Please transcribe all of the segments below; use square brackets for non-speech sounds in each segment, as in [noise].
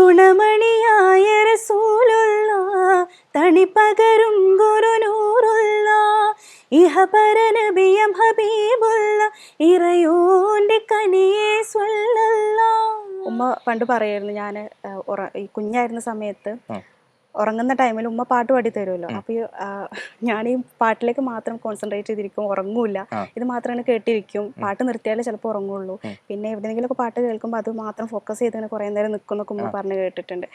ഗുണമണിയായ റസൂലുള്ള തണി പകരും ഗുരുനൂറുള്ള ഇഹപരനബിയം ഹബീബുള്ള ഇറയോന്റെ കനിയെ സ്വല്ലല്ല ഉമ്മ പണ്ട് പറയായിരുന്നു ഞാൻ ഈ കുഞ്ഞായിരുന്ന സമയത്ത്. ഉറങ്ങുന്ന ടൈമിൽ ഉമ്മ പാട്ട് പാടി തരുമല്ലോ. അപ്പോൾ ഞാൻ ഈ പാട്ടിലേക്ക് മാത്രം കോൺസെൻട്രേറ്റ് ചെയ്തിരിക്കും. ഉറങ്ങൂല ഇത് മാത്രമാണ് കേട്ടിരിക്കും. പാട്ട് നിർത്തിയാലേ ചിലപ്പോൾ ഉറങ്ങുള്ളൂ. പിന്നെ എവിടെയെങ്കിലുമൊക്കെ പാട്ട് കേൾക്കുമ്പോൾ അത് മാത്രം ഫോക്കസ് ചെയ്ത് കുറെ നേരം നിൽക്കുന്നൊക്കെ ഉമ്മ പറഞ്ഞ് കേട്ടിട്ടുണ്ട്.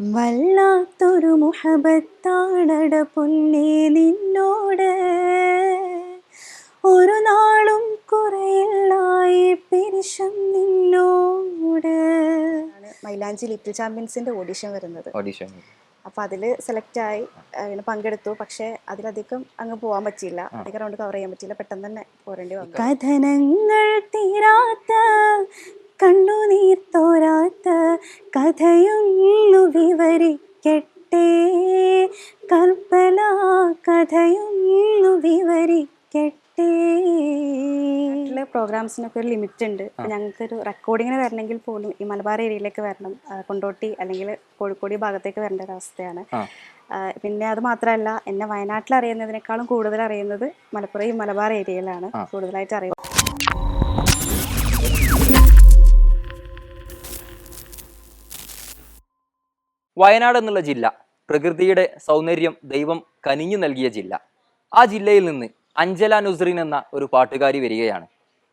വല്ലാത്തൊരു മുഹബത്താണട പൊന്നേ നിന്നോട്. ഒരു നാളും കുറയില്ലായി പിരിശം നിന്നോട്. മൈലാഞ്ചി ലിറ്റിൽ ചാമ്പ്യൻസിന്റെ ഓഡിഷൻ വരുന്നത്. ഓഡീഷൻ അപ്പോൾ അതിൽ സെലക്ട് ആയി ആ, പങ്കെടുത്തു. പക്ഷേ അതിലധികം അങ്ങ് പോകാൻ പറ്റിയില്ല. അധികം റൗണ്ട് കവർ ചെയ്യാൻ പറ്റിയില്ല. പെട്ടെന്ന് തന്നെ പോരേണ്ടി വന്നു. കഥനങ്ങൾ തീരാത്ത കണ്ണുനീർ തോരാത്ത കഥയൊന്നു വിവരിക്കട്ടെ. കൽപ്പന കഥയൊന്നു വിവരിക്കട്ടെ. പ്രോഗ്രാംസിനൊക്കെ ഒരു ലിമിറ്റ് ഉണ്ട് ഞങ്ങൾക്ക് ഒരു റെക്കോർഡിങ്ങിന് വരണമെങ്കിൽ പോലും ഈ മലബാർ ഏരിയയിലേക്ക് വരണം. കൊണ്ടോട്ടി അല്ലെങ്കിൽ കോഴിക്കോട് ഭാഗത്തേക്ക് വരേണ്ട ഒരു അവസ്ഥയാണ്. പിന്നെ അത് മാത്രമല്ല എന്നെ വയനാട്ടിൽ അറിയുന്നതിനേക്കാളും കൂടുതൽ അറിയുന്നത് മലപ്പുറം ഈ മലബാർ ഏരിയയിലാണ്. കൂടുതലായിട്ട് അറിയുന്നത്. വയനാട് എന്നുള്ള ജില്ല പ്രകൃതിയുടെ സൗന്ദര്യം ദൈവം കനിഞ്ഞു നൽകിയ ജില്ല. ആ ജില്ലയിൽ നിന്ന് അഞ്ജല നുസ്രിൻ എന്ന ഒരു പാട്ടുകാരി വരികയാണ്.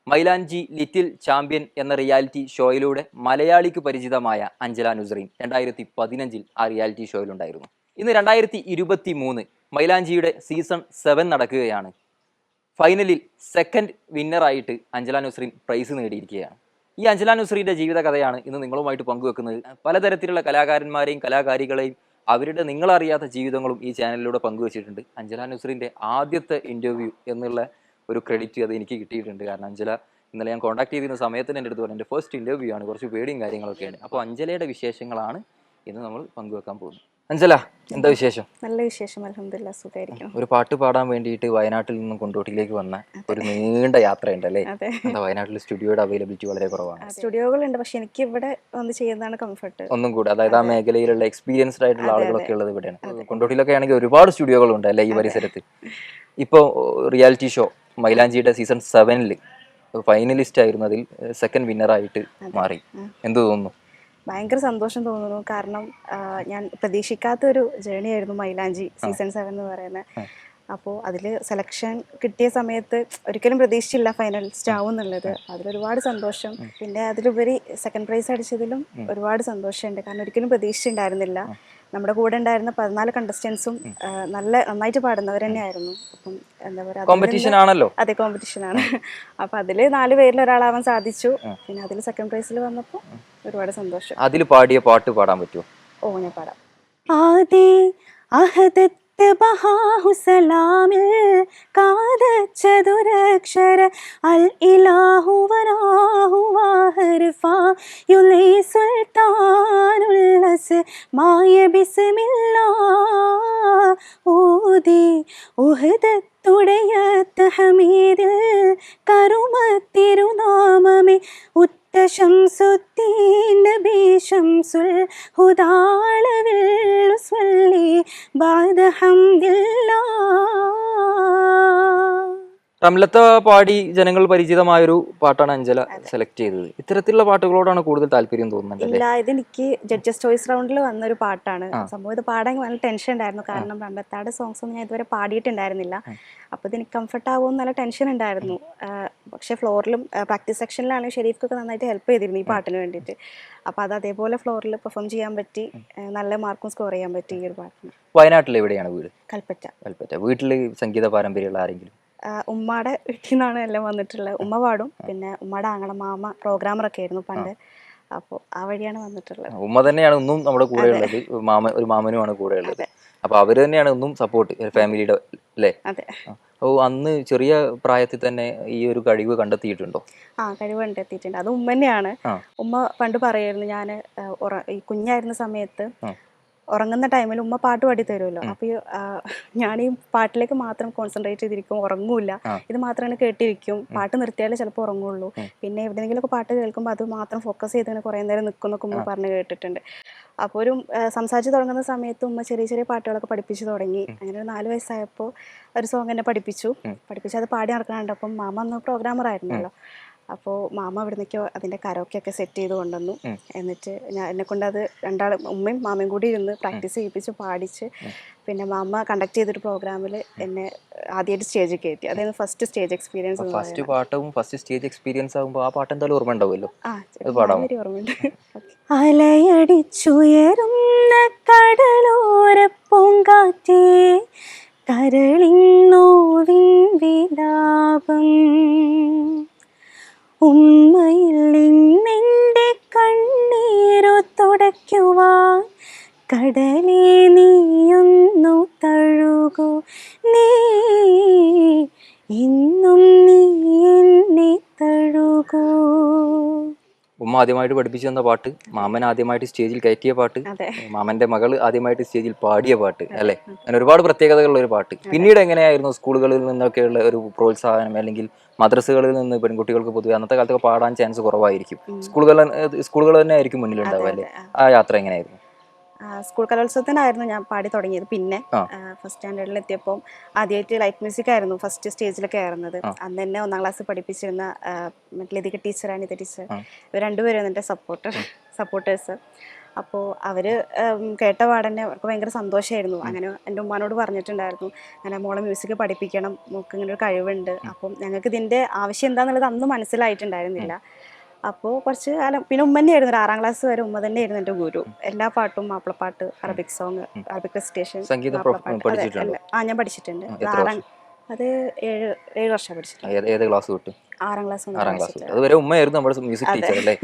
മൈലാഞ്ചി ലിറ്റിൽ ചാമ്പ്യൻ എന്ന റിയാലിറ്റി ഷോയിലൂടെ മലയാളിക്ക് പരിചിതമായ അഞ്ജല നുസ്രീൻ രണ്ടായിരത്തി പതിനഞ്ചിൽ ആ റിയാലിറ്റി ഷോയിലുണ്ടായിരുന്നു ഇന്ന് രണ്ടായിരത്തി ഇരുപത്തി മൂന്ന് മൈലാഞ്ചിയുടെ സീസൺ സെവൻ നടക്കുകയാണ്. ഫൈനലിൽ സെക്കൻഡ് വിന്നറായിട്ട് അഞ്ജല നുസ്രീൻ പ്രൈസ് നേടിയിരിക്കുകയാണ്. ഈ അഞ്ജല നുസ്രീന്റെ ജീവിതകഥയാണ് ഇന്ന് നിങ്ങളുമായിട്ട് പങ്കുവെക്കുന്നത്. പലതരത്തിലുള്ള കലാകാരന്മാരെയും കലാകാരികളെയും അവരുടെ നിങ്ങളറിയാത്ത ജീവിതങ്ങളും ഈ ചാനലിലൂടെ പങ്കുവച്ചിട്ടുണ്ട്. അഞ്ജല നുസറിന്റെ ആദ്യത്തെ ഇന്റർവ്യൂ എന്നുള്ള ഒരു ക്രെഡിറ്റ് അത് എനിക്ക് കിട്ടിയിട്ടുണ്ട്. കാരണം അഞ്ജല ഇന്നലെ ഞാൻ കോൺടാക്ട് ചെയ്തിരുന്ന സമയത്തിന് എന്റെ അടുത്ത് പറഞ്ഞു എന്റെ ഫസ്റ്റ് ഇന്റർവ്യൂ ആണ്. കുറച്ച് പേടിയും കാര്യങ്ങളൊക്കെയാണ്. അപ്പോൾ അഞ്ജലയുടെ വിശേഷങ്ങളാണ് ഇന്ന് നമ്മൾ പങ്കുവെക്കാൻ പോകുന്നത്. അഞ്ജല എന്താ വിശേഷം? നല്ല വിശേഷം അലഹമില്ല സുഖമായിരിക്കും ഒരു പാട്ട് പാടാൻ വേണ്ടിയിട്ട് വയനാട്ടിൽ നിന്നും കൊണ്ടോട്ടിയിലേക്ക് വന്ന ഒരു നീണ്ട യാത്രയുണ്ടല്ലേ അതെ. എന്താ വയനാട്ടിൽ സ്റ്റുഡിയോയുടെ അവൈലബിലിറ്റി വളരെ കുറവാണ്. സ്റ്റുഡിയോകളുണ്ട് പക്ഷെ എനിക്ക് ഇവിടെ വന്ന് ചെയ്യുന്നതാണ് കംഫർട്ട് ഒന്നും കൂടെ അതായത് ആ മേഖലയിലുള്ള എക്സ്പീരിയൻസ്ഡ് ആയിട്ടുള്ള ആളുകളൊക്കെ ഉള്ളത് ഇവിടെയാണ്. കൊണ്ടോട്ടിയിലൊക്കെ ആണെങ്കിൽ ഒരുപാട് സ്റ്റുഡിയോകളുണ്ട് അല്ലേ ഈ പരിസരത്ത്? ഇപ്പോൾ റിയാലിറ്റി ഷോ മൈലാഞ്ചിയുടെ സീസൺ സെവനിൽ ഫൈനലിസ്റ്റ് ആയിരുന്നതിൽ സെക്കൻഡ് വിന്നറായിട്ട് മാറി. എന്തു തോന്നുന്നു? ഭയങ്കര സന്തോഷം തോന്നുന്നു. കാരണം ഞാൻ പ്രതീക്ഷിക്കാത്ത ഒരു ജേണി ആയിരുന്നു മൈലാഞ്ചി സീസൺ സെവൻ എന്ന് പറയുന്നത് അപ്പോൾ അതിൽ സെലക്ഷൻ കിട്ടിയ സമയത്ത് ഒരിക്കലും പ്രതീക്ഷിച്ചില്ല ഫൈനലിസ്റ്റ് ആവും എന്നുള്ളത് അതിലൊരുപാട് സന്തോഷം. പിന്നെ അതിലുപരി സെക്കൻഡ് പ്രൈസ് അടിച്ചതിലും ഒരുപാട് സന്തോഷമുണ്ട്. കാരണം ഒരിക്കലും പ്രതീക്ഷിച്ചിട്ടുണ്ടായിരുന്നില്ല. നമ്മുടെ കൂടെ ഉണ്ടായിരുന്ന പതിനാല് കണ്ടസ്റ്റൻസും നല്ല നന്നായിട്ട് പാടുന്നവർ തന്നെയായിരുന്നു. അപ്പം എന്താ പറയുക കോമ്പറ്റീഷൻ ആണല്ലോ. അതെ കോമ്പറ്റീഷനാണ് അപ്പൊ അതിൽ നാല് പേരിൽ ഒരാളാവാൻ സാധിച്ചു. പിന്നെ അതിൽ സെക്കൻഡ് പ്രൈസിൽ വന്നപ്പോൾ ഒരുപാട് സന്തോഷം. അതിൽ പാടിയ പാട്ട് പാടാൻ പറ്റുമോ? ഓ ഞാൻ പാടാം. അഹദത്ത് സലാമിൽ കാതച്ചതുരക്ഷര. അൽ ഇലാഹു വരാഹു വാഹർഫാ യുലൈ സുൽത്താനുല്ലസ്. മായ ബിസ്മില്ലാ ഓദി ഉഹദത്തുടയ തഹമീദിൽ കരുമത്തിരുനാമമേ ഉത്തശംസുദ്ദീൻ നബി ശംസുൽ ഹുദാളവിൽ ബാദ റംലത്ത പാടി ജനങ്ങൾ പരിചിതമായൊരു പാട്ടാണ് അഞ്ജല സെലക്ട് ചെയ്തത്. ഇത്തരത്തിലുള്ള പാട്ടുകളോടാണ് കൂടുതൽ താല്പര്യം തോന്നുന്നത് എനിക്ക് ഇല്ല ഇതെനിക്ക് ജഡ്ജസ് ചോയ്സ് റൗണ്ടിൽ വന്ന ഒരു പാട്ടാണ്. സംഭവം ഇത് പാടാൻ നല്ല ടെൻഷൻ ഉണ്ടായിരുന്നു. കാരണം രണ്ടത്താട് സോങ്സ് ഒന്നും ഞാൻ ഇതുവരെ പാടിയിട്ടുണ്ടായിരുന്നില്ല. അപ്പോൾ ഇത് എനിക്ക് കംഫർട്ട് ആവുമെന്ന് നല്ല ടെൻഷൻ ഉണ്ടായിരുന്നു. പക്ഷെ ഫ്ലോറിലും പ്രാക്ടീസ് സെക്ഷനിലാണെങ്കിൽ ഷെരീഫ്ക്കൊക്കെ നന്നായിട്ട് ഹെൽപ്പ് ചെയ്തിരുന്നു ഈ പാട്ടിന് വേണ്ടിയിട്ട്. അപ്പോൾ അത് അതേപോലെ ഫ്ലോറിൽ പെർഫോം ചെയ്യാൻ പറ്റി. നല്ല മാർക്കും സ്കോർ ചെയ്യാൻ പറ്റി ഈ ഒരു പാട്ടിന്. വയനാട്ടിൽ എവിടെയാണ് വീട്? കൽപ്പറ്റ. കൽപ്പറ്റ. വീട്ടിൽ സംഗീത പാരമ്പര്യമുള്ള ആരെങ്കിലും ഉമ്മയുടെ വീട്ടിൽ നിന്നാണ് എല്ലാം വന്നിട്ടുള്ളത് ഉമ്മ പാടും. പിന്നെ ഉമ്മയുടെ ആങ്ങള മാമ പ്രോഗ്രാമറൊക്കെ ആയിരുന്നു പണ്ട്. അപ്പോൾ ആ വഴിയാണ് വന്നിട്ടുള്ളത്. ഉമ്മ തന്നെയാണ് ഇന്നും നമ്മുടെ കൂടെ ഉള്ളത്. ഒരു മാമ ഒരു മാമനുമാണ് കൂടെ ഉള്ളത്. അപ്പോൾ അവർ തന്നെയാണ് ഇന്നും സപ്പോർട്ട് ഫാമിലിയുടെ അല്ലേ അതെ. ഓ അന്ന് ചെറിയ പ്രായത്തിൽ തന്നെ ഈ ഒരു കഴിവ് കണ്ടെത്തിയിട്ടുണ്ടോ? ആ കഴിവ് കണ്ടെത്തിയിട്ടുണ്ട്. അത് ഉമ്മ തന്നെയാണ്. ഉമ്മ പണ്ട് പറയായിരുന്നു ഞാൻ ഈ കുഞ്ഞായിരുന്ന സമയത്ത്. ഉറങ്ങുന്ന ടൈമിൽ ഉമ്മ പാട്ട് പാടി തരുമല്ലോ അപ്പൊ ഞാൻ ഈ പാട്ടിലേക്ക് മാത്രം കോൺസെൻട്രേറ്റ് ചെയ്തിരിക്കും ഉറങ്ങൂല. ഇത് മാത്രമാണ് കേട്ടിരിക്കും. പാട്ട് നിർത്തിയാലേ ചിലപ്പോൾ ഉറങ്ങുള്ളൂ. പിന്നെ എവിടെയെങ്കിലുമൊക്കെ പാട്ട് കേൾക്കുമ്പോൾ അത് മാത്രം ഫോക്കസ് ചെയ്ത് കുറെ നേരം നിൽക്കുന്നൊക്കെ ഉമ്മ പറഞ്ഞ് കേട്ടിട്ടുണ്ട്. അപ്പോൾ ഒരു സംസാരിച്ച് തുടങ്ങുന്ന സമയത്ത് ഉമ്മ ചെറിയ ചെറിയ പാട്ടുകളൊക്കെ പഠിപ്പിച്ചു തുടങ്ങി. അങ്ങനെ ഒരു നാല് വയസ്സായപ്പോൾ ഒരു സോങ് എന്നെ പഠിപ്പിച്ചു. പഠിപ്പിച്ച് അത് പാടി നടക്കാനുണ്ടപ്പം മാമ അന്ന് പ്രോഗ്രാമർ ആയിരുന്നല്ലോ. അപ്പോൾ മാമ അവിടുന്നേക്കോ അതിന്റെ അതിന്റെ കരോക്കെ ഒക്കെ സെറ്റ് ചെയ്ത് കൊണ്ടുവന്നു. എന്നിട്ട് ഞാൻ എന്നെ കൊണ്ട് അത് രണ്ടാളും ഉമ്മയും മാമയും കൂടി ഇരുന്ന് പ്രാക്ടീസ് ചെയ്യിപ്പിച്ച് പാടിച്ച് പിന്നെ മാമ കണ്ടക്ട് ചെയ്തൊരു പ്രോഗ്രാമിൽ എന്നെ ആദ്യമായിട്ട് സ്റ്റേജിൽ കയറ്റി. അതായത് ഫസ്റ്റ് സ്റ്റേജ് എക്സ്പീരിയൻസ് ഫസ്റ്റ് പാട്ടും ഫസ്റ്റ് സ്റ്റേജ് എക്സ്പീരിയൻസ് ആകുമ്പോൾ ആ പാട്ട് എന്തായാലും ഓർമ്മ ഉണ്ടാവുമല്ലോ? ഓർമ്മയുണ്ട്. അലയടിച്ചുയരുന്ന കടലോര പൂങ്കാറ്റേ കരളിന്നോവിൻ വിലാപം. ഉമ്മയിൽ നിന്നെന്റെ കണ്ണീരു തുടയ്ക്കുവാൻ കടലെ നീയൊന്നു തഴുകൂ. നീ ഇന്നും നീ എന്നെ തഴുകൂ. ഉമ്മ ആദ്യമായിട്ട് പഠിപ്പിച്ചു തന്ന പാട്ട് മാമൻ ആദ്യമായിട്ട് സ്റ്റേജിൽ കയറ്റിയ പാട്ട് മാമന്റെ മകൾ ആദ്യമായിട്ട് സ്റ്റേജിൽ പാടിയ പാട്ട് അല്ലെ? അങ്ങനെ ഒരുപാട് പ്രത്യേകതകളുള്ള ഒരു പാട്ട്. പിന്നീട് എങ്ങനെയായിരുന്നു സ്കൂളുകളിൽ നിന്നൊക്കെയുള്ള ഒരു പ്രോത്സാഹനം അല്ലെങ്കിൽ മദ്രസകളിൽ നിന്ന് പെൺകുട്ടികൾക്ക് പൊതുവെ അന്നത്തെ കാലത്തൊക്കെ പാടാൻ ചാൻസ് കുറവായിരിക്കും. സ്കൂളുകൾ സ്കൂളുകൾ തന്നെ ആയിരിക്കും മുന്നിലുണ്ടാവുക അല്ലെ? ആ യാത്ര എങ്ങനെയായിരുന്നു? സ്കൂൾ കലോത്സവത്തിനായിരുന്നു ഞാൻ പാടി തുടങ്ങിയത്. പിന്നെ ഫസ്റ്റ് സ്റ്റാൻഡേർഡിൽ എത്തിയപ്പോൾ ആദ്യമായിട്ട് ലൈറ്റ് മ്യൂസിക് ആയിരുന്നു ഫസ്റ്റ് സ്റ്റേജിൽ കയറുന്നത് അന്ന് തന്നെ ഒന്നാം ക്ലാസ് പഠിപ്പിച്ചിരുന്ന ലതിക ടീച്ചർ അനിത ടീച്ചർ ഇവർ രണ്ടുപേരും എന്റെ സപ്പോർട്ടർ സപ്പോർട്ടേഴ്സ് അപ്പോൾ അവർ കേട്ട പാടന്നെ അവർക്ക് ഭയങ്കര സന്തോഷമായിരുന്നു അങ്ങനെ എന്റെ ഉമ്മാനോട് പറഞ്ഞിട്ടുണ്ടായിരുന്നു അങ്ങനെ മോളെ മ്യൂസിക് പഠിപ്പിക്കണം മോൾക്ക് ഇങ്ങനെ ഒരു കഴിവുണ്ട്. അപ്പം ഞങ്ങൾക്ക് ഇതിന്റെ ആവശ്യം എന്താണെന്നുള്ളത് അന്ന് മനസ്സിലായിട്ടുണ്ടായിരുന്നില്ല. അപ്പോൾ കുറച്ച് കാലം പിന്നെ ഉമ്മ തന്നെയായിരുന്നു ഒരു ആറാം ക്ലാസ് വരെ ഉമ്മ തന്നെയായിരുന്നു എന്റെ ഗുരു. എല്ലാ പാട്ടും മാപ്പിളപ്പാട്ട് അറബിക് സോങ് അറബിക് റെസിറ്റേഷൻ? ആ ഞാൻ പഠിച്ചിട്ടുണ്ട്. ആറാം അത് ഏഴ് ഏഴ് വർഷം പഠിച്ചിട്ടുണ്ട് ഏത് ക്ലാസ് വിട്ടു ആറാം ക്ലാസ് മുതൽ ആറാം ക്ലാസ് അതുവരെ ഉമ്മയായിരുന്നു നമ്മുടെ മ്യൂസിക് ടീച്ചർ അല്ലേ.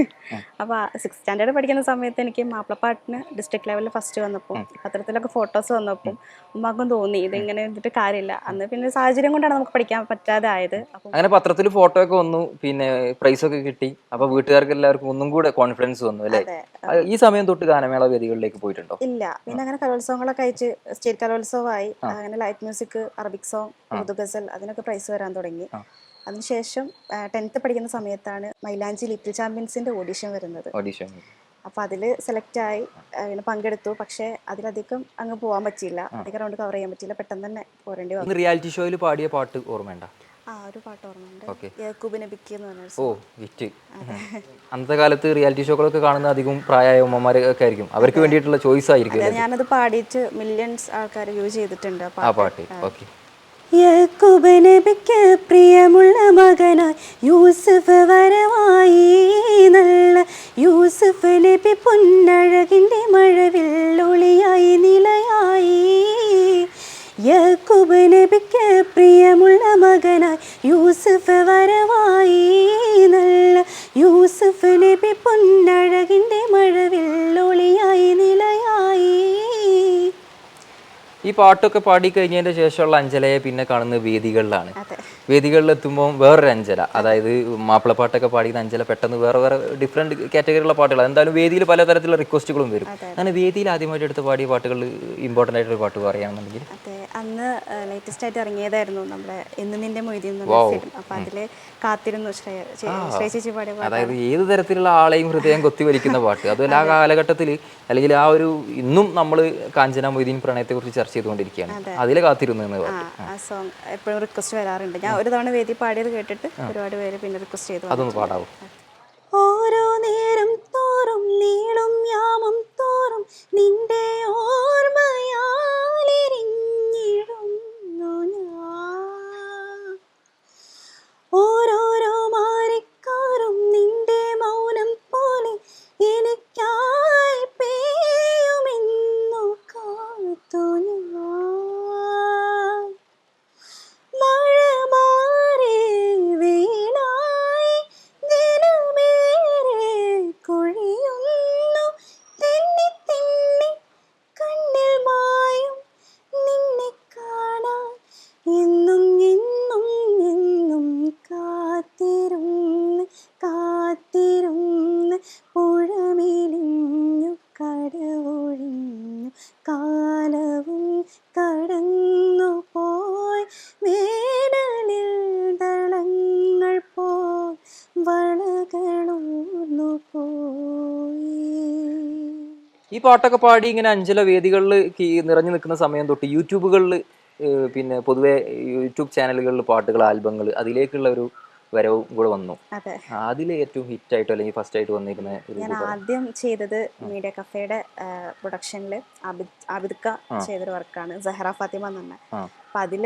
അപ്പോൾ സിക്സ് സ്റ്റാൻഡേർഡ് പഠിക്കുന്ന സമയത്ത് എനിക്ക് മാപ്പിളപ്പാട്ടിന് ഡിസ്ട്രിക്ട് ലെവലിൽ ഫസ്റ്റ് വന്നപ്പോൾ പത്രത്തിലൊക്കെ ഫോട്ടോസ് വന്നപ്പോൾ ഉമ്മാക്കും തോന്നി ഇതിങ്ങനെ എന്നിട്ട് കാര്യമില്ല. അന്ന് പിന്നെ സാഹചര്യം കൊണ്ടാണ് നമുക്ക് പഠിക്കാൻ പറ്റാതെ ആയത്. അങ്ങനെ പത്രത്തിൽ ഫോട്ടോ ഒക്കെ വന്നു പിന്നെ പ്രൈസ് ഒക്കെ കിട്ടി. അപ്പൊ വീട്ടുകാർക്ക് എല്ലാവർക്കും ഒന്നും കൂടെ കോൺഫിഡൻസ് വന്നു അല്ലേ? ഈ സമയം തൊട്ട് ഗാനമേള വേദികളിലേക്ക് പോയിട്ടുണ്ടോ? ഇല്ല. പിന്നെ അങ്ങനെ കലോത്സവങ്ങളൊക്കെ അയച്ച് സ്റ്റേറ്റ് കലോത്സവമായി. അങ്ങനെ ലൈറ്റ് മ്യൂസിക് അറബിക് സോങ് ഗസൽ അതിനൊക്കെ പ്രൈസ് വരാൻ തുടങ്ങി. അതിനുശേഷം ടെൻത്ത് പഠിക്കുന്ന സമയത്താണ് മൈലാഞ്ചി ലിറ്റിൽ ചാമ്പ്യൻസിന്റെ ഓഡിഷൻ വരുന്നത്. ഓഡിഷൻ അപ്പോൾ അതിൽ സെലക്ട് ആയി പങ്കെടുത്തു. പക്ഷേ അതിലധികം അങ്ങ് പോകാൻ പറ്റിയില്ല. അധികം റൗണ്ട് കവർ ചെയ്യാൻ പറ്റിയില്ല. പെട്ടെന്ന് തന്നെ പോരേണ്ടി വന്നു. റിയാലിറ്റി ഷോയിൽ പാടിയ പാട്ട് ഓർമ്മയുണ്ട? ആ ഒരു പാട്ട് ഓർമ്മയുണ്ട്. Okay. യാക്കൂബ് നബിക്ക് എന്ന് പറഞ്ഞ ഓ വിറ്റ്. [laughs] അന്നത്തെ കാലത്ത് റിയാലിറ്റി ഷോകളൊക്കെ കാണുന്ന അധികം പ്രായമായ ഉമ്മമാരൊക്കെ ആയിരിക്കും. അവർക്ക് വേണ്ടിയിട്ടുള്ള ചോയ്സ് ആയിരിക്കും ഞാനത് പാടിയിട്ട് മില്യൺസ് ആൾക്കാർ യൂസ് ചെയ്തിട്ടുണ്ട് ആ പാട്ട്. ഓക്കെ. യാക്കൂബ് നബിക്ക് പ്രിയമുള്ള മകനായി. യൂസഫ് വരവായി. നല്ല യൂസഫ് നബി പൊന്നഴകിന്റെ ഒളിയായി നിലയായി. യാക്കൂബ് നബിക്ക് പ്രിയമുള്ള മകനായി. യൂസഫ് വരവായി. നല്ല യൂസഫ് നബി പൊന്നഴകിന്റെ ഒളിയായി നിലയായി. ഈ പാട്ടൊക്കെ പാടി കഴിഞ്ഞതിന്റെ ശേഷമുള്ള അഞ്ജലയെ പിന്നെ കാണുന്ന വേദികളിലാണ്. വേദികളിലെത്തുമ്പോൾ വേദികളിൽ എത്തുമ്പോൾ വേറൊരു അഞ്ജല. അതായത് മാപ്പിളപ്പാട്ടൊക്കെ പാടിക്കുന്ന അഞ്ജല പെട്ടെന്ന് വേറെ വേറെ ഡിഫറെന്റ് കാറ്റഗറിയിലുള്ള പാട്ടുകൾ എന്തായാലും വേദിയിൽ പലതരത്തിലുള്ള റിക്വസ്റ്റുകളും വരും. അങ്ങനെ വേദിയിൽ ആദ്യമായിട്ട് എടുത്ത് പാടിയ പാട്ടുകൾ ഇമ്പോർട്ടന്റ് ആയിട്ടൊരു പാട്ട് പറയുകയാണെന്നുണ്ടെങ്കിൽ. അന്ന് ലേറ്റസ്റ്റ് ആയിട്ട് ഇറങ്ങിയതായിരുന്നു നമ്മുടെ എന്ന് നിന്റെ അപ്പൊ അതിൽ കാത്തിരുന്നു ശ്രേയ ചേ- ചേച്ചി പാടിയ അതായത് ഏത് തരത്തിലുള്ള ആളെയും ഹൃദയം കൊത്തിവലിക്കുന്ന പാട്ട്. അതുപോലെ ആ കാലഘട്ടത്തിൽ അല്ലെങ്കിൽ ആ ഒരു ഇന്നും നമ്മൾ കാഞ്ചന മൊയ്തീൻ പ്രണയത്തെ കുറിച്ച് ചർച്ച ചെയ്തുകൊണ്ടിരിക്കുകയാണ്. അതിൽ കാത്തിരുന്നു എന്ന് പറഞ്ഞു. സോങ് എപ്പോഴും റിക്വസ്റ്റ് വരാറുണ്ട്. ഞാൻ ഒരു തവണ വേദി പാടിയത് കേട്ടിട്ട് ഒരുപാട് പേര് പിന്നെ റിക്വസ്റ്റ് ചെയ്തു അതൊന്ന് പാടാവോ? ഓരോ നേരം തോറും നീളും യാമം തോറും നിന്റെ ഓർമ്മയാലിരിഞ്ഞിടുന്നു ഈ പാട്ടൊക്കെ പാടി ഇങ്ങനെ അഞ്ചല വേദികളിൽ നിറഞ്ഞു നിൽക്കുന്ന സമയം തൊട്ട് യൂട്യൂബുകളിൽ പിന്നെ പൊതുവെ യൂട്യൂബ് ചാനലുകളിൽ പാട്ടുകൾ ആൽബങ്ങൾ അതിലേക്കുള്ള ഒരു വരവും കൂടെ വന്നു. അതിലെ അതിൽ ഏറ്റവും ഹിറ്റ് ആയിട്ട് അല്ലെങ്കിൽ ഫസ്റ്റ് ആയിട്ട് വന്നിരുന്ന ഞാൻ ആദ്യം ചെയ്തത് മീഡിയ കഫേയുടെ പ്രൊഡക്ഷനിൽ അബിദ്ക്ക ചെയ്തൊരു വർക്കാണ് സഹറ ഫാത്തിമ എന്ന് പറഞ്ഞ. അപ്പൊ അതിൽ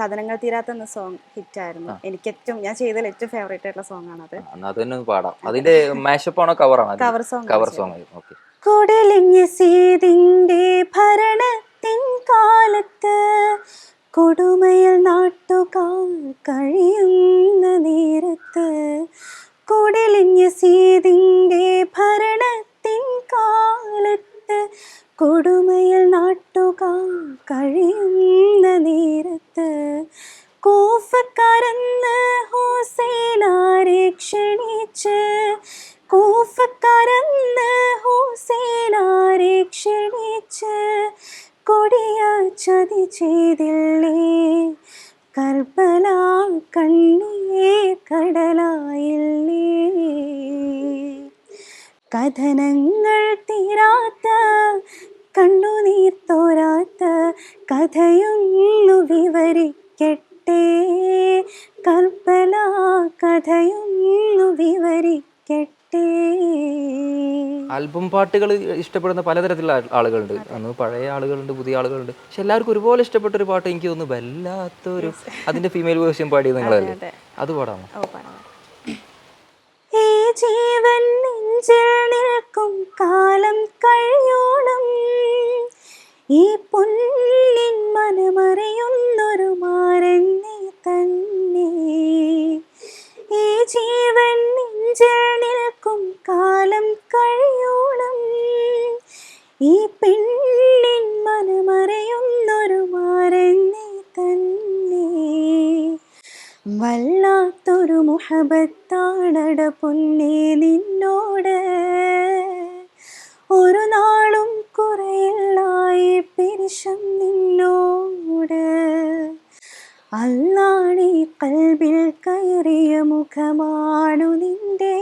കഥനങ്ങൾ തീരാത്ത എന്ന സോങ് ഹിറ്റ് ആയിരുന്നു എനിക്ക് ഏറ്റവും ഞാൻ ചെയ്തതിൽ ഏറ്റവും ഫേവറേറ്റ് ആയിട്ടുള്ള സോങ് ആണ് അത് പാടാം. അതിന്റെ മാഷപ്പ് ആണോ കവറാണോ cover song cover song okay. കുടലിഞ്ഞ സീതിന്റെ ഭരണത്തിൻ കാലത്ത് കൊടുമയിൽ നാട്ടുകാർ കഴിയുന്ന നേരത്ത് കുടലിഞ്ഞ സീതിന്റെ ഭരണത്തിൻ കാലത്ത് കൊടുമയിൽ നാട്ടുകാർ കഴിയുന്ന നേരത്ത് കൂഫക്കാരെന്ന് ഹുസൈനാരെ ക്ഷണിച്ച് ചെയ്തില്ലേ? കർബല കണ്ണീ കടലായില്ലേ? കഥനങ്ങൾ തീരാത്ത കണ്ണുനീർ തോരാത്ത കഥയൊന്നു വിവരിക്കട്ടെ? കർബല കഥയൊന്നു വിവരിക്കട്ടെ? ആൽബം പാട്ടുകൾ ഇഷ്ടപ്പെടുന്ന പലതരത്തിലുള്ള ആളുകളുണ്ട്. അന്ന് പഴയ ആളുകളുണ്ട് പുതിയ ആളുകളുണ്ട്. പക്ഷെ എല്ലാവർക്കും ഒരുപോലെ ഇഷ്ടപ്പെട്ട ഒരു പാട്ട് എനിക്ക് തോന്നുന്നു വല്ലാത്തൊരു അതിന്റെ ഫീമെയിൽ വേർഷൻ പാടിയത് നിങ്ങളല്ലേ? അത്. പാടാമോ? പാടാം ജീവൻ നെഞ്ചിൽ നിൽക്കും കാലം കഴിയോളം ഈ പൊന്നിൻ മനമറിയുന്നൊരു മാരൻ നീ തന്നെ ജീവൻ നിൽക്കും കാലം കഴിയോളം ഈ പെണ്ണിൻ മനമറിയുന്നൊരു മാരൻ നീ തന്നെ. വല്ലാത്തൊരു മുഹബത്താണട പൊന്നെ നിന്നോട്. ഒരു നാളും കുറയില്ലായി പിരിശം നിന്നോട്. അല്ലാണി കൽബിൽ കയറിയ മുഖമാണു നിന്റെ.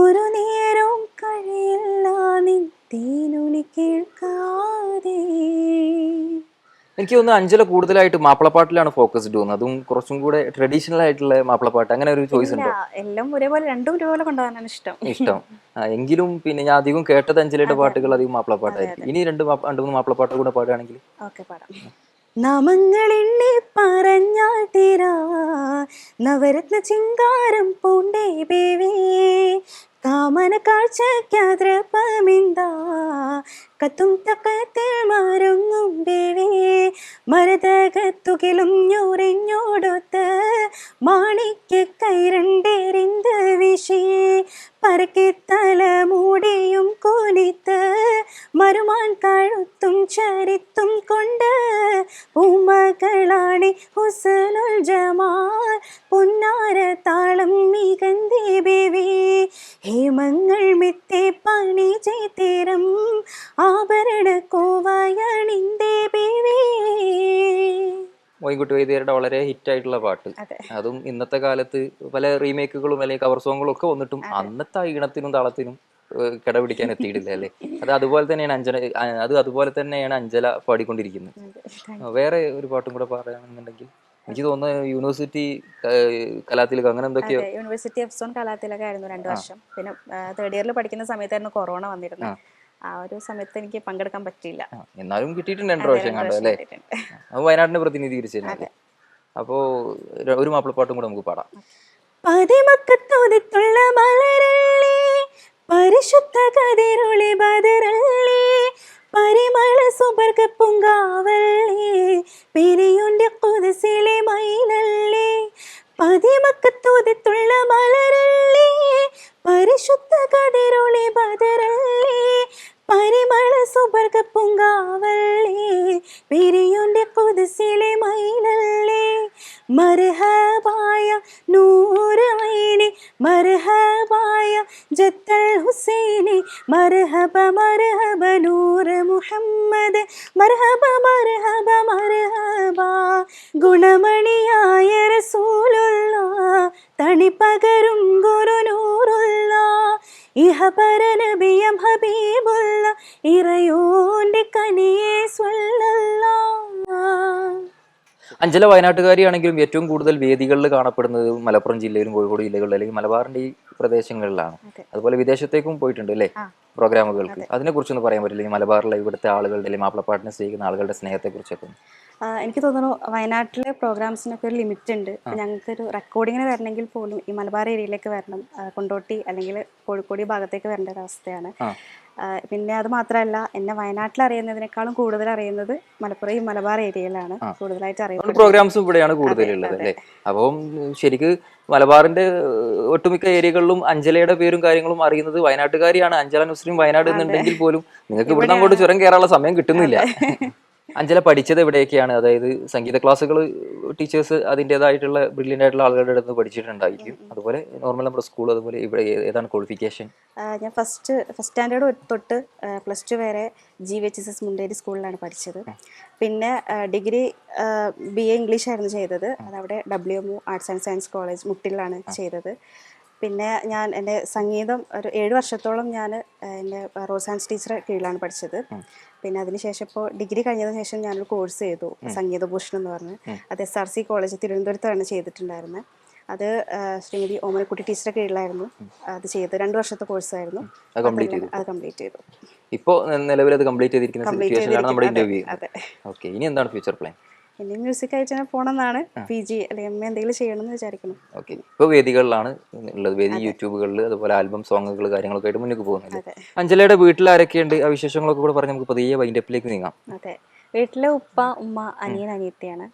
ഒരു നേരം കഴിയില്ല നിൻ തേനൊലി കേൾക്കാതെ. എനിക്ക് തോന്നുന്നു അഞ്ചല കൂടുതലായിട്ട് മാപ്പിളപ്പാട്ടിലാണ് ഫോക്കസ്ഡ് തോന്നുന്നത് അതും കുറച്ചും കൂടെ ട്രഡീഷണൽ ആയിട്ടുള്ള മാപ്പിളപ്പാട്ട്. അങ്ങനെ ഒരു ചോയ്സ് ഉണ്ട്? എല്ലാം ഒരേപോലെ രണ്ടും ഒരേപോലെ കൊണ്ടുപോകാനാണ് ഇഷ്ടം. ഇഷ്ടം. എങ്കിലും പിന്നെ ഞാൻ അധികം കേട്ടത് അഞ്ചലയുടെ പാട്ടുകൾ അധികം മാപ്പിളപ്പാട്ടായിരിക്കും. ഇനി രണ്ട് രണ്ടു രണ്ട് മൂന്ന് മാപ്പിളപ്പാട്ട് കൂടെ പാടുകയാണെങ്കിൽ? ഓക്കെ പാടാം. നാമങ്ങളെണ്ണി പറഞ്ഞാൽ തീരാ. നവരത്ന ചിങ്കാരം പൂണ്ടേ ബേവേ കാമന കാഴ്ചക്കാദ്രപ്പമിന്താ കത്തും തക്കത്തിൽ മരങ്ങും ബേവേ മരതകത്തുകിലും ഞൊറിഞ്ഞോടൊത്ത് മാണിക്യ കൈരണ്ടേറിന്ത് വിഷി പരക്കെ മൂടിയും കുനിത്ത് മരുമാൻ കഴുത്തും ചരിത്തും കൊണ്ട് ഉമ്മകളാണി ഹുസനുൽ ജമാൽ പുന്നാര താളം മികന്തി ബേവി. ഹേമങ്ങൾ മെത്തെ പണി ചെയ്തേരം ആഭരണ കോവായണിന്തേ ബേവി മോയിൻകുട്ടി വൈദ്യരുടെ വളരെ ഹിറ്റ് ആയിട്ടുള്ള പാട്ട്. അതും. ഇന്നത്തെ കാലത്ത് പല റീമേക്കുകളും അല്ലെങ്കിൽ കവർ സോങ്ങുകളും ഒക്കെ വന്നിട്ടും അന്നത്തെ ആ ഈണത്തിനും താളത്തിനും കിടപിടിക്കാൻ എത്തിയിട്ടില്ല അല്ലേ? [laughs] അത് അതുപോലെ തന്നെയാണ് അഞ്ജന അത് അതുപോലെ തന്നെയാണ് അഞ്ജല പാടിക്കൊണ്ടിരിക്കുന്നത്. വേറെ ഒരു പാട്ടും കൂടെ പറയുകയാണെന്നുണ്ടെങ്കിൽ എനിക്ക് തോന്നുന്നു യൂണിവേഴ്സിറ്റി കലാത്തിലൊക്കെ അങ്ങനെ എന്തൊക്കെയോ യൂണിവേഴ്സിറ്റി എഫ് സോൺ കലാത്തിലൊക്കെ ആയിരുന്നു രണ്ടു വർഷം. പിന്നെ തേർഡ് ഇയറിൽ പഠിക്കുന്ന സമയത്തായിരുന്നു കൊറോണ വന്നിരുന്നത്. ആ. ഒരു സമയത്ത് എനിക്ക് പങ്കെടുക്കാൻ പറ്റിയില്ല. എന്നാലും കിട്ടിയിട്ടുണ്ട് രണ്ടു പ്രാവശ്യം കണ്ടോ അല്ലേ? അപ്പൊ വയനാടിനെ പ്രതിനിധീകരിച്ചല്ലേ അപ്പോ ഒരു- മാപ്പിളപ്പാട്ടും കൂടെ നമുക്ക് പാടാം. പതിമക്കത്തോതിത്തുള്ള മലരല്ലേ പരിശുദ്ധ കതിരുളി ബദറല്ലേ പരിമള സുബർഗ പൂങ്കാവല്ലേ പെരിയുണ്ട് കുതിസിലെ മയിലല്ലേ? പതിമക്കത്തോതിത്തുള്ള മലരല്ലേ? പരിശുദ്ധ കതിരൊളി ബദറല്ലേ? പരിമള സുബർഗ പൂങ്കാവല്ലേ പെരിയുണ്ട് കുതിസിലെ മയിലല്ലേ? മർഹബായ നൂറൈനി മർഹബായ ജത്തൽ ഹുസൈനെ മർഹബ മർഹബ നൂർ മുഹമ്മദ് മർഹബ മർഹബ മർഹബ. ഗുണമണിയായ റസൂലുള്ള തണിപ്പകരും ഗുരുനൂറുള്ള. ഇഹപര നബിയം ഹബീബുള്ള ഇറയോന്റെ കനിയെ സ്വല്ലല്ലാ. അഞ്ചല വയനാട്ടുകാരിയാണെങ്കിലും ഏറ്റവും കൂടുതൽ വേദികളിൽ കാണപ്പെടുന്നത് മലപ്പുറം ജില്ലയിലും കോഴിക്കോട് ജില്ലകളിലും അല്ലെങ്കിൽ മലബാറിന്റെ ഈ പ്രദേശങ്ങളിലാണ്. അതുപോലെ വിദേശത്തേക്കും പോയിട്ടുണ്ട് അല്ലേ. പ്രോഗ്രാമുകൾക്ക്. അതിനെ കുറിച്ചൊന്ന് പറയാൻ പറ്റില്ല? ഈ മലബാറിലെ ഇവിടുത്തെ ആളുകളുടെ അല്ലെങ്കിൽ മാപ്പിളപ്പാട്ടിനെ സ്നേഹിക്കുന്ന ആളുകളുടെ സ്നേഹത്തെ കുറിച്ചൊക്കെ ഒന്ന്. എനിക്ക് തോന്നുന്നു വയനാട്ടിലെ പ്രോഗ്രാംസിനൊക്കെ ഒരു ലിമിറ്റ് ഉണ്ട്. ഞങ്ങൾക്ക് ഒരു റെക്കോർഡിങ്ങിന് വരണമെങ്കിൽ പോലും ഈ മലബാർ ഏരിയയിലേക്ക് വരണം. കൊണ്ടോട്ടി അല്ലെങ്കിൽ കോഴിക്കോട് ഭാഗത്തേക്ക് വരേണ്ട ഒരു അവസ്ഥയാണ്. പിന്നെ അത് മാത്രമല്ല എന്നെ വയനാട്ടിൽ അറിയുന്നതിനേക്കാളും കൂടുതൽ അറിയുന്നത് മലപ്പുറയും ഈ മലബാർ ഏരിയയിലാണ്. കൂടുതലായിട്ട് അറിയുന്നത് പ്രോഗ്രാംസും ഇവിടെയാണ് കൂടുതലുള്ളത് അല്ലേ? അപ്പം ശരിക്ക് മലബാറിന്റെ ഒട്ടുമിക്ക ഏരിയകളിലും അഞ്ജലയുടെ പേരും കാര്യങ്ങളും അറിയുന്നത് വയനാട്ടുകാരിയാണ്. അഞ്ജല നുസ്രീം വയനാട് എന്നുണ്ടെങ്കിൽ പോലും നിങ്ങൾക്ക് ഇവിടെ അങ്ങോട്ട് ചുരം കയറാനുള്ള സമയം കിട്ടുന്നില്ല. [laughs] അഞ്ജല പഠിച്ചത് എവിടെയൊക്കെയാണ് അതായത് സംഗീത ക്ലാസ്സുകൾ ടീച്ചേഴ്സ് അതിന്റെതായിട്ടുള്ള ബ്രില്യന്റ് ആയിട്ടുള്ള ആളുകളുടെ അടുത്ത് പഠിച്ചിട്ടുണ്ടായിരിക്കും. അതുപോലെ നോർമൽ നമ്മുടെ സ്കൂൾ അതുപോലെ ഇവിടെ ഏതാണ് ക്വാളിഫിക്കേഷൻ ഞാൻ ഫസ്റ്റ് ഫസ്റ്റ് സ്റ്റാൻഡേർഡ് തൊട്ട് പ്ലസ് ടു വരെ G V H S S Munderi സ്കൂളിലാണ് പഠിച്ചത്. പിന്നെ ഡിഗ്രി ബി എ ഇംഗ്ലീഷ് ആയിരുന്നു ചെയ്തത്. അതവിടെ W M arts and science college മുട്ടിലാണ് ചെയ്തത്. പിന്നെ ഞാൻ എന്റെ സംഗീതം ഒരു ഏഴ് വർഷത്തോളം ഞാൻ എന്റെ റോസ് ആൻഡ്സ് ടീച്ചറെ കീഴിലാണ് പഠിച്ചത്. പിന്നെ അതിനുശേഷം ഇപ്പോൾ ഡിഗ്രി കഴിഞ്ഞതിന് ശേഷം ഞാനൊരു കോഴ്സ് ചെയ്തു സംഗീതഭൂഷൺ എന്ന് പറഞ്ഞ്. അത് എസ് ആർ സി കോളേജ് തിരുവനന്തപുരത്താണ് ചെയ്തിട്ടുണ്ടായിരുന്നത് അത് ശ്രീമതി ഓമനക്കുട്ടി ടീച്ചറെ കീഴിലായിരുന്നു. അത് ചെയ്തത് രണ്ട് വർഷത്തെ കോഴ്സായിരുന്നു. അത് കംപ്ലീറ്റ് ചെയ്തു. അത് കംപ്ലീറ്റ് ചെയ്തു. ഇപ്പോൾ നിലവിൽ അത് കംപ്ലീറ്റ് ചെയ്തിരിക്കുന്ന സിറ്റുവേഷനിലാണ് നമ്മുടെ ഇന്റർവ്യൂ ഓക്കെ ഇനി എന്താണ് ഫ്യൂച്ചർ പ്ലാൻ ഇനി മ്യൂസിക് ആയിട്ട് തന്നെ പോകണമെന്നാണ് പി ജി അല്ലെങ്കിൽ എം എ എന്തെങ്കിലും ചെയ്യണമെന്ന് വിചാരിക്കുന്നു. ഓക്കെ ഇപ്പോൾ വേദികളിലാണ് ഉള്ളത്. വേദി യൂട്യൂബുകളിൽ അതുപോലെ ആൽബം സോങ്ങുകൾ കാര്യങ്ങളൊക്കെ ആയിട്ട് മുന്നോട്ട് പോകുന്നത് അഞ്ചലയുടെ അഞ്ജലയുടെ വീട്ടിൽ ആരൊക്കെയുണ്ട്? ആ വിശേഷങ്ങളൊക്കെ കൂടെ പറഞ്ഞ് നമുക്ക് പതിയെ വൈൻഡപ്പിലേക്ക് നീങ്ങാം. അതെ. വീട്ടിലെ ഉപ്പ ഉമ്മ അനിയൻ അനിയത്തിയാണ്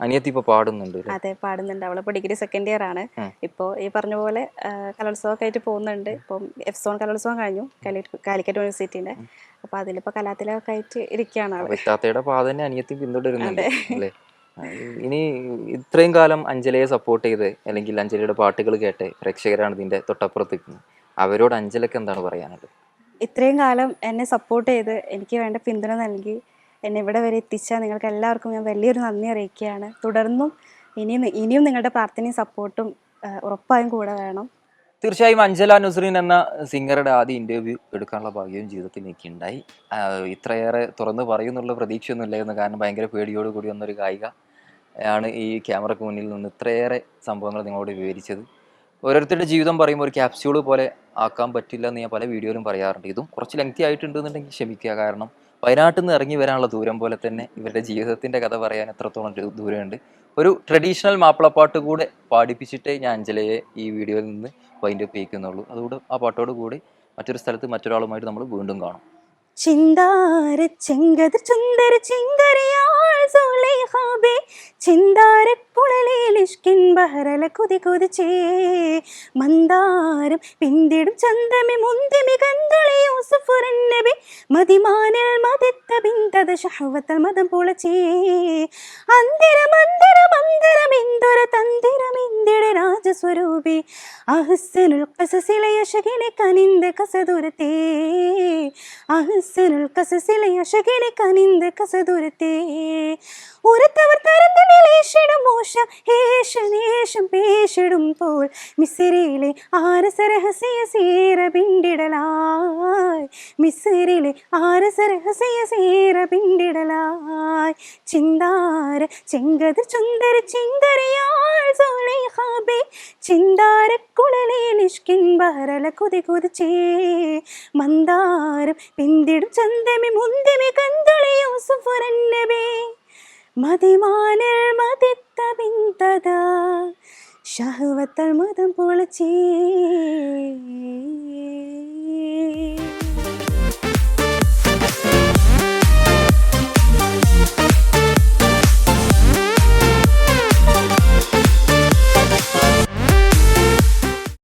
അനിയത്തി ഇപ്പൊ പാടുന്നുണ്ട്? അതെ പാടുന്നുണ്ട്. അവളിപ്പോൾ ഡിഗ്രി സെക്കൻഡ് ഇയർ ആണ്. ഇപ്പോ ഈ പറഞ്ഞ പോലെ കലോത്സവമൊക്കെ ആയിട്ട് പോകുന്നുണ്ട്. ഇപ്പം എഫ് സോൺ കലോത്സവം കഴിഞ്ഞു കാലി- കാലിക്കറ്റ് യൂണിവേഴ്സിറ്റിന്റെ. അപ്പൊ അതിലിപ്പോ കലാത്തിലൊക്കെ ആയിട്ട് ഇരിക്കുകയാണ് അവൾ പാത തന്നെ അനിയത്തി പിന്തുടരുന്നുണ്ട് ഇനി ഇത്രയും കാലം അഞ്ജലയെ സപ്പോർട്ട് ചെയ്ത് അല്ലെങ്കിൽ അഞ്ജലിയുടെ പാട്ടുകൾ കേട്ട് പ്രേക്ഷകരാണ് ഇതിന്റെ തൊട്ടപ്പുറത്ത് നിൽക്കുന്നത്. അവരോട് അഞ്ജലക്ക് എന്താണ് പറയാനുള്ളത്? ഇത്രയും കാലം എന്നെ സപ്പോർട്ട് ചെയ്ത് എനിക്ക് വേണ്ട പിന്തുണ നൽകി എന്നെ ഇവിടെ വരെ എത്തിച്ച നിങ്ങൾക്ക് എല്ലാവർക്കും ഞാൻ വലിയൊരു നന്ദി അറിയിക്കുകയാണ്. തുടർന്നും ഇനിയും ഇനിയും നിങ്ങളുടെ പ്രാർത്ഥനയും സപ്പോർട്ടും ഉറപ്പായും കൂടെ വേണം. തീർച്ചയായും അഞ്ജല നുസ്രീൻ എന്ന സിംഗറുടെ ആദ്യ ഇന്റർവ്യൂ എടുക്കാനുള്ള ഭാഗ്യവും ജീവിതത്തിൽ എനിക്ക് ഉണ്ടായി ഇത്രയേറെ തുറന്ന് പറയുന്നുള്ള പ്രതീക്ഷയൊന്നും ഇല്ലായിരുന്നു കാരണം ഭയങ്കര പേടിയോട് കൂടി വന്നൊരു ഗായിക ആണ് ഈ ക്യാമറയ്ക്ക് മുന്നിൽ നിന്ന് ഇത്രയേറെ സംഭവങ്ങൾ നിങ്ങളോട് വിവരിച്ചത്. ഓരോരുത്തരുടെ ജീവിതം പറയുമ്പോൾ ഒരു ക്യാപ്സ്യൂൾ പോലെ ആക്കാൻ പറ്റില്ല എന്ന് ഞാൻ പല വീഡിയോയിലും പറയാറുണ്ട്. ഇതും കുറച്ച് ലെങ്തി ആയിട്ടുണ്ടെന്നുണ്ടെങ്കിൽ ക്ഷമിക്കുക. കാരണം വയനാട്ടിൽ നിന്ന് ഇറങ്ങി വരാനുള്ള ദൂരം പോലെ തന്നെ ഇവരുടെ ജീവിതത്തിന്റെ കഥ പറയാൻ എത്രത്തോളം ദൂരമുണ്ട്. ഒരു ട്രഡീഷണൽ മാപ്പിളപ്പാട്ട് കൂടെ പാടിപ്പിച്ചിട്ടേ ഞാൻ അഞ്ജലയെ ഈ വീഡിയോയിൽ നിന്ന് വൈൻഡ് അപ്പ് ചെയ്യിക്കുന്നുള്ളൂ. അതുകൊണ്ട് ആ പാട്ടോട് കൂടി മറ്റൊരു സ്ഥലത്ത് മറ്റൊരാളുമായിട്ട് നമ്മൾ വീണ്ടും കാണും. ചിന്താര ചെങ്കതിർ ചിങ്കരിയാൾ സുലൈഹാബേ ചിന്താര കുഴലിലിഷ്കിൻ ബഹരല കുതി കുതിച്ചേ. മന്ദാരം പിന്തിടും ചന്തമി മുന്തിമി കന്തുളി യൂസുഫുരൻ നബി മതിമാനിൽ മതിത്ത ബിന്ദത ഷഹവത്തൽ മതം പൊളച്ചേ. അന്തിരം അന്തരം അന്തരം ഇന്ദുര തന്തിരം ഇന്ദിട രാജസ്വരൂപി അഹ്സനുൽ ഖസസിലെ യശകിനെ കനിന്ദ കസദുരത്തേ അഹ്സനുൽ ഖസസിലെ യശകിനെ കനിന്ദ കസദുരത്തേ ഉരത്തവർ തരത്തിലേഷിടും മോശ ഹേഷനേഷം പേശിടും പോൽ മിസിരിയിലെ ആരസരഹസ്യ സീര പിണ്ടിടലായി മിസിരിയിലെ ആരസരഹസ്യ സീര പിണ്ടിടലായി ചിന്താര ചെങ്കതിർ ചുന്ദര ചിന്തരയാൾ സോലൈഹാബേ. ചിന്താര കുളലേ നിഷ്കിൻ ബഹരല കുതി കുതിച്ചേ. മന്ദാരം പിന്തിടും ചന്തമി മുന്തിമി കന്തുളി യൂസുഫുരൻ നബി മതിമാനിൽ മതിത്ത പിന്തത. ഷഹവത്തൽ മതം പൊളിച്ചേ.